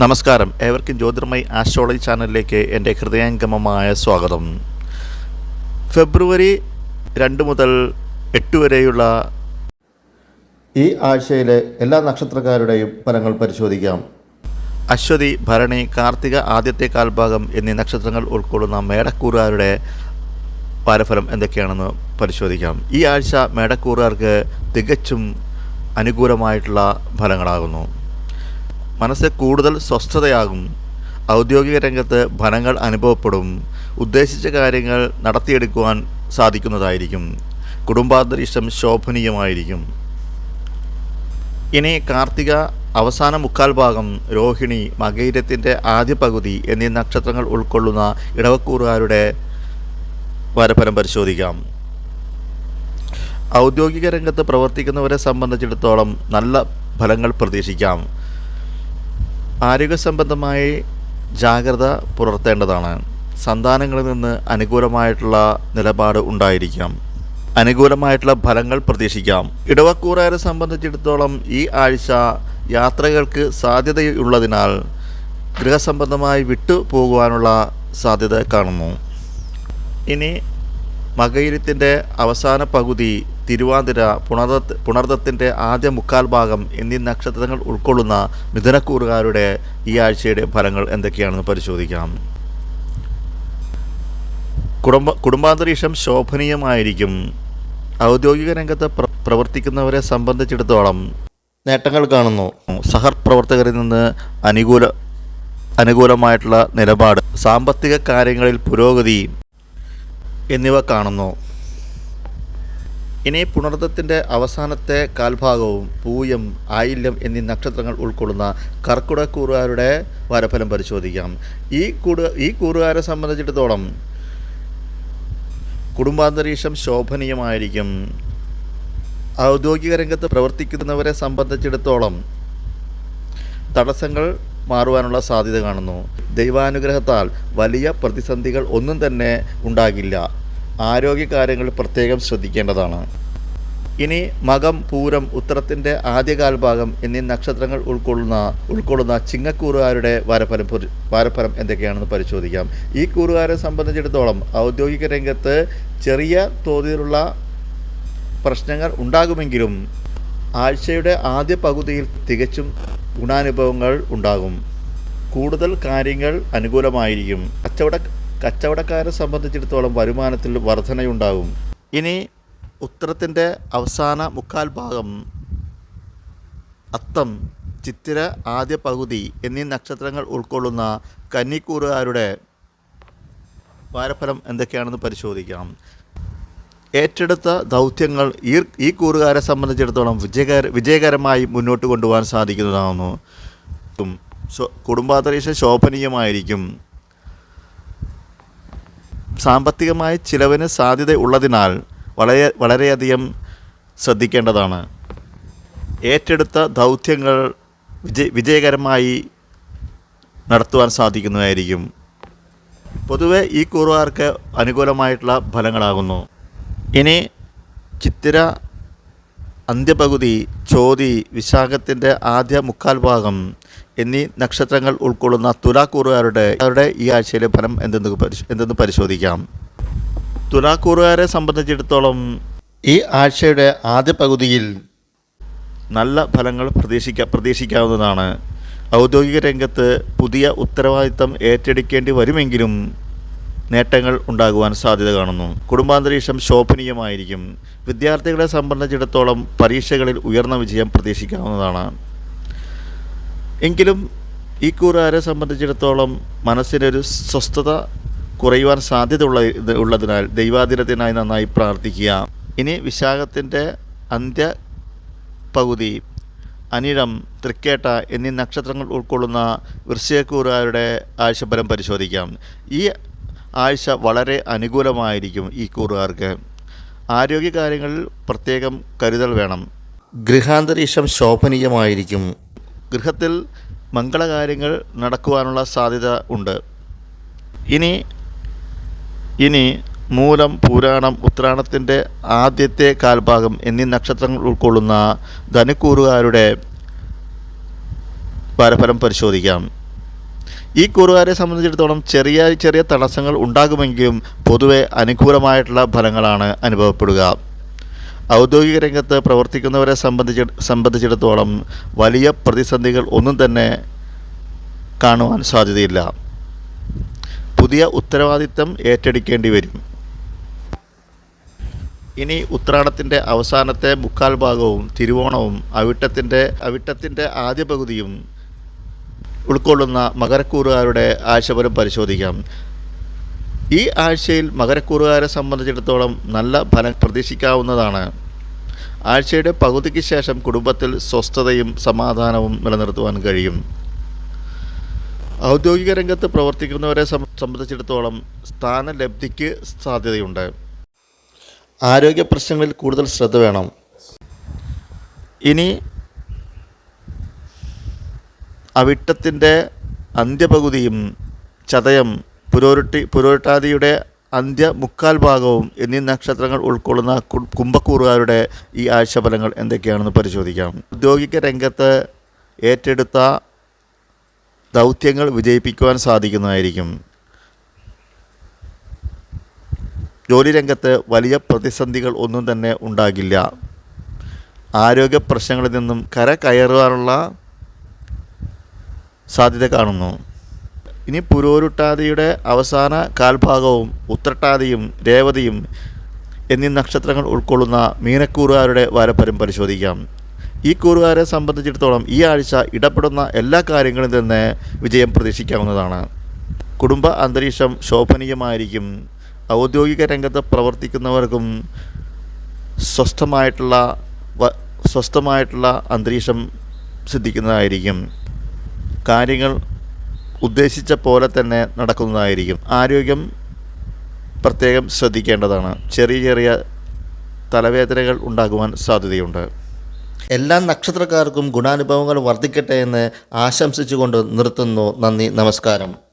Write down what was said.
നമസ്കാരം. ഏവർക്കും ജ്യോതിർമയി ആസ്ട്രോളജി ചാനലിലേക്ക് എന്റെ ഹൃദയംഗമമായ സ്വാഗതം. ഫെബ്രുവരി രണ്ട് മുതൽ എട്ട് വരെയുള്ള ഈ ആഴ്ചയിലെ എല്ലാ നക്ഷത്രക്കാരുടെയും ഫലങ്ങൾ പരിശോധിക്കാം. അശ്വതി ഭരണി കാർത്തിക ആദ്യത്തെ കാൽഭാഗം എന്നീ നക്ഷത്രങ്ങൾ ഉൾക്കൊള്ളുന്ന മേടക്കൂറുകാരുടെ പാരഫലം എന്തൊക്കെയാണെന്ന് പരിശോധിക്കാം. ഈ ആഴ്ച മേടക്കൂറുകാർക്ക് തികച്ചും അനുകൂലമായിട്ടുള്ള ഫലങ്ങളാകുന്നു. മനസ്സ് കൂടുതൽ സ്വസ്ഥതയാകും. ഔദ്യോഗിക രംഗത്ത് ഫലങ്ങൾ അനുഭവപ്പെടും. ഉദ്ദേശിച്ച കാര്യങ്ങൾ നടത്തിയെടുക്കുവാൻ സാധിക്കുന്നതായിരിക്കും. കുടുംബാന്തരീക്ഷം ശോഭനീയമായിരിക്കും. ഇനി കാർത്തിക അവസാന മുക്കാൽ ഭാഗം രോഹിണി മകൈരത്തിന്റെ ആദ്യ പകുതി എന്നീ നക്ഷത്രങ്ങൾ ഉൾക്കൊള്ളുന്ന ഇടവക്കൂറുകാരുടെ വരഫലം പരിശോധിക്കാം. ഔദ്യോഗിക രംഗത്ത് പ്രവർത്തിക്കുന്നവരെ സംബന്ധിച്ചിടത്തോളം നല്ല ഫലങ്ങൾ പ്രതീക്ഷിക്കാം. ആരോഗ്യ സംബന്ധമായി ജാഗ്രത പുലർത്തേണ്ടതാണ്. സന്താനങ്ങളിൽ നിന്ന് അനുകൂലമായിട്ടുള്ള നിലപാട് ഉണ്ടായിരിക്കാം. അനുകൂലമായിട്ടുള്ള ഫലങ്ങൾ പ്രതീക്ഷിക്കാം. ഇടവക്കൂറുകാരെ സംബന്ധിച്ചിടത്തോളം ഈ ആഴ്ച യാത്രകൾക്ക് സാധ്യതയുള്ളതിനാൽ ഗൃഹസംബന്ധമായി വിട്ടു പോകുവാനുള്ള സാധ്യത കാണുന്നു. ഇനി മകയിരത്തിന്റെ അവസാന പകുതി തിരുവാതിര പുണർദ പുണർദത്തിന്റെ ആദ്യ മുക്കാൽ ഭാഗം എന്നീ നക്ഷത്രങ്ങൾ ഉൾക്കൊള്ളുന്ന മിഥുനക്കൂറുകാരുടെ ഈ ആഴ്ചയുടെ ഫലങ്ങൾ എന്തൊക്കെയാണെന്ന് പരിശോധിക്കാം. കുടുംബ കുടുംബാന്തരീക്ഷം ശോഭനീയമായിരിക്കും. ഔദ്യോഗിക രംഗത്ത് പ്ര പ്രവർത്തിക്കുന്നവരെ സംബന്ധിച്ചിടത്തോളം നേട്ടങ്ങൾ കാണുന്നു. സഹപ്രവർത്തകരിൽ നിന്ന് അനുകൂല അനുകൂലമായിട്ടുള്ള നിലപാട് സാമ്പത്തിക കാര്യങ്ങളിൽ പുരോഗതി എന്നിവ കാണുന്നു. ഇനി പുണർദത്തിന്റെ അവസാനത്തെ കാൽഭാഗവും പൂയം ആയില്യം എന്നീ നക്ഷത്രങ്ങൾ ഉൾക്കൊള്ളുന്ന കർക്കിടക്കൂറുകാരുടെ വരഫലം പരിശോധിക്കാം. ഈ കൂട് ഈ കൂറുകാരെ സംബന്ധിച്ചിടത്തോളം കുടുംബാന്തരീക്ഷം ശോഭനീയമായിരിക്കും. ഔദ്യോഗിക രംഗത്ത് പ്രവർത്തിക്കുന്നവരെ സംബന്ധിച്ചിടത്തോളം തടസ്സങ്ങൾ മാറുവാനുള്ള സാധ്യത കാണുന്നു. ദൈവാനുഗ്രഹത്താൽ വലിയ പ്രതിസന്ധികൾ ഒന്നും തന്നെ ഉണ്ടാകില്ല. ആരോഗ്യകാര്യങ്ങൾ പ്രത്യേകം ശ്രദ്ധിക്കേണ്ടതാണ്. ഇനി മകം പൂരം ഉത്തരത്തിന്റെ ആദ്യകാൽ ഭാഗം എന്നീ നക്ഷത്രങ്ങൾ ഉൾക്കൊള്ളുന്ന ഉൾക്കൊള്ളുന്ന ചിങ്ങക്കൂറുകാരുടെ വാരഫലം വാരഫലം എന്തൊക്കെയാണെന്ന് പരിശോധിക്കാം. ഈ കൂറുകാരെ സംബന്ധിച്ചിടത്തോളം ഔദ്യോഗിക രംഗത്ത് ചെറിയ തോതിലുള്ള പ്രശ്നങ്ങൾ ഉണ്ടാകുമെങ്കിലും ആഴ്ചയുടെ ആദ്യ പകുതിയിൽ തികച്ചും ഗുണാനുഭവങ്ങൾ ഉണ്ടാകും. കൂടുതൽ കാര്യങ്ങൾ അനുകൂലമായിരിക്കും. കച്ചവട കച്ചവടക്കാരെ സംബന്ധിച്ചിടത്തോളം വരുമാനത്തിൽ വർധനയുണ്ടാകും. ഇനി ഉത്തരത്തിന്റെ അവസാന മുക്കാൽ ഭാഗം അത്തം ചിത്തിര ആദ്യ പകുതി എന്നീ നക്ഷത്രങ്ങൾ ഉൾക്കൊള്ളുന്ന കന്നിക്കൂറുകാരുടെ വാരഫലം എന്തൊക്കെയാണെന്ന് പരിശോധിക്കാം. ഏറ്റെടുത്ത ദൗത്യങ്ങൾ ഈ ഈ കൂറുകാരെ സംബന്ധിച്ചിടത്തോളം വിജയകര വിജയകരമായി മുന്നോട്ട് കൊണ്ടുപോകാൻ സാധിക്കുന്നതാകുന്നു. കുടുംബാന്തരീക്ഷം ശോഭനീയമായിരിക്കും. സാമ്പത്തികമായ ചിലവിന് സാധ്യത ഉള്ളതിനാൽ വളരെ വളരെയധികം ശ്രദ്ധിക്കേണ്ടതാണ്. ഏറ്റെടുത്ത ദൗത്യങ്ങൾ വിജയ വിജയകരമായി നടത്തുവാൻ സാധിക്കുന്നതായിരിക്കും. പൊതുവെ ഈ കൂറുകാർക്ക് അനുകൂലമായിട്ടുള്ള ഫലങ്ങളാകുന്നു. ഇനി ചിത്തിര അന്ത്യപകുതി ചോതി വിശാഖത്തിന്റെ ആദ്യ മുക്കാൽ ഭാഗം എന്നീ നക്ഷത്രങ്ങൾ ഉൾക്കൊള്ളുന്ന തുലാക്കൂറുകാരുടെ അവരുടെ ഈ ആഴ്ചയിലെ ഫലം എന്തെന്ന് എന്തെന്ന് പരിശോധിക്കാം. തുലാക്കൂറുകാരെ സംബന്ധിച്ചിടത്തോളം ഈ ആഴ്ചയുടെ ആദ്യ പകുതിയിൽ നല്ല ഫലങ്ങൾ പ്രതീക്ഷിക്ക പ്രതീക്ഷിക്കാവുന്നതാണ്. ഔദ്യോഗിക രംഗത്ത് പുതിയ ഉത്തരവാദിത്തം ഏറ്റെടുക്കേണ്ടി വരുമെങ്കിലും നേട്ടങ്ങൾ ഉണ്ടാകുവാൻ സാധ്യത കാണുന്നു. കുടുംബാന്തരീക്ഷം ശോഭനീയമായിരിക്കും. വിദ്യാർത്ഥികളെ സംബന്ധിച്ചിടത്തോളം പരീക്ഷകളിൽ ഉയർന്ന വിജയം പ്രതീക്ഷിക്കാവുന്നതാണ്. എങ്കിലും ഈ കൂറുകാരെ സംബന്ധിച്ചിടത്തോളം മനസ്സിനൊരു സ്വസ്ഥത കുറയുവാൻ സാധ്യത ഉള്ള ഉള്ളതിനാൽ ദൈവാധീനത്തിനായി നന്നായി പ്രാർത്ഥിക്കുക. ഇനി വിശാഖത്തിന്റെ അന്ത്യ പകുതി അനിഴം തൃക്കേട്ട എന്നീ നക്ഷത്രങ്ങൾ ഉൾക്കൊള്ളുന്ന വൃശ്ചികക്കൂറുകാരുടെ ആഴ്ചഫലം പരിശോധിക്കാം. ഈ ആഴ്ച വളരെ അനുകൂലമായിരിക്കും ഈ കൂറുകാർക്ക്. ആരോഗ്യകാര്യങ്ങളിൽ പ്രത്യേകം കരുതൽ വേണം. ഗൃഹാന്തരീക്ഷം ശോഭനീയമായിരിക്കും. ഗൃഹത്തിൽ മംഗളകാര്യങ്ങൾ നടക്കുവാനുള്ള സാധ്യത ഉണ്ട്. ഇനി ഇനി മൂലം പുരാണം ഉത്രാണത്തിന്റെ ആദ്യത്തെ കാൽഭാഗം എന്നീ നക്ഷത്രങ്ങൾ ഉൾക്കൊള്ളുന്ന ധനുക്കൂറുകാരുടെ പരഫലം പരിശോധിക്കാം. ഈ കൂറുകാരെ സംബന്ധിച്ചിടത്തോളം ചെറിയ ചെറിയ തടസ്സങ്ങൾ ഉണ്ടാകുമെങ്കിലും പൊതുവെ അനുകൂലമായിട്ടുള്ള ഫലങ്ങളാണ് അനുഭവപ്പെടുക. ഔദ്യോഗിക രംഗത്ത് പ്രവർത്തിക്കുന്നവരെ സംബന്ധിച്ച് സംബന്ധിച്ചിടത്തോളം വലിയ പ്രതിസന്ധികൾ ഒന്നും തന്നെ കാണുവാൻ സാധ്യതയില്ല. പുതിയ ഉത്തരവാദിത്തം ഏറ്റെടുക്കേണ്ടി വരും. ഇനി ഉത്രാടത്തിന്റെ അവസാനത്തെ മുക്കാൽ ഭാഗവും തിരുവോണവും അവിട്ടത്തിന്റെ അവിട്ടത്തിന്റെ ആദ്യ പകുതിയും ഉൾക്കൊള്ളുന്ന മകരക്കൂറുകാരുടെ ആഴ്ചഫലം പരിശോധിക്കാം. ഈ ആഴ്ചയിൽ മകരക്കൂറുകാരെ സംബന്ധിച്ചിടത്തോളം നല്ല ഫലം പ്രതീക്ഷിക്കാവുന്നതാണ്. ആഴ്ചയുടെ പകുതിക്ക് ശേഷം കുടുംബത്തിൽ സ്വസ്ഥതയും സമാധാനവും നിലനിർത്തുവാൻ കഴിയും. ഔദ്യോഗിക രംഗത്ത് പ്രവർത്തിക്കുന്നവരെ സംബന്ധിച്ചിടത്തോളം സ്ഥാനലബ്ധിക്ക് സാധ്യതയുണ്ട്. ആരോഗ്യ പ്രശ്നങ്ങളിൽ കൂടുതൽ ശ്രദ്ധ വേണം. ഇനി അവിട്ടത്തിന്റെ അന്ത്യപകുതിയും ചതയം പുരോരുട്ടി പുരോരുട്ടാതിയുടെ അന്ത്യ മുക്കാൽ ഭാഗവും എന്നീ നക്ഷത്രങ്ങൾ ഉൾക്കൊള്ളുന്ന കുംഭക്കൂറുകാരുടെ ഈ ആഴ്ചഫലങ്ങൾ എന്തൊക്കെയാണെന്ന് പരിശോധിക്കാം. ഔദ്യോഗിക രംഗത്ത് ഏറ്റെടുത്ത ദൗത്യങ്ങൾ വിജയിപ്പിക്കുവാൻ സാധിക്കുന്നതായിരിക്കും. ജോലി രംഗത്ത് വലിയ പ്രതിസന്ധികൾ ഒന്നും തന്നെ ഉണ്ടാകില്ല. ആരോഗ്യ പ്രശ്നങ്ങളിൽ നിന്നും കര കയറുവാനുള്ള സാധ്യത കാണുന്നു. ഇനി പുരോരുട്ടാതിയുടെ അവസാന കാൽഭാഗവും ഉത്രട്ടാതിയും രേവതിയും എന്നീ നക്ഷത്രങ്ങൾ ഉൾക്കൊള്ളുന്ന മീനക്കൂറുകാരുടെ വാരപ്പരം പരിശോധിക്കാം. ഈ കൂറുകാരെ സംബന്ധിച്ചിടത്തോളം ഈ ആഴ്ച ഇടപെടുന്ന എല്ലാ കാര്യങ്ങളിൽ നിന്ന് വിജയം പ്രതീക്ഷിക്കാവുന്നതാണ്. കുടുംബ അന്തരീക്ഷം ശോഭനീയമായിരിക്കും. ഔദ്യോഗിക രംഗത്ത് പ്രവർത്തിക്കുന്നവർക്കും സ്വസ്ഥമായിട്ടുള്ള സ്വസ്ഥമായിട്ടുള്ള അന്തരീക്ഷം സിദ്ധിക്കുന്നതായിരിക്കും. കാര്യങ്ങൾ ഉദ്ദേശിച്ച പോലെ തന്നെ നടക്കുന്നതായിരിക്കും. ആരോഗ്യം പ്രത്യേകം ശ്രദ്ധിക്കേണ്ടതാണ്. ചെറിയ ചെറിയ തലവേദനകൾ ഉണ്ടാകുവാൻ സാധ്യതയുണ്ട്. എല്ലാ നക്ഷത്രക്കാർക്കും ഗുണാനുഭവങ്ങൾ വർദ്ധിക്കട്ടെ എന്ന് ആശംസിച്ചുകൊണ്ട് നിർത്തുന്നു. നന്ദി നമസ്കാരം.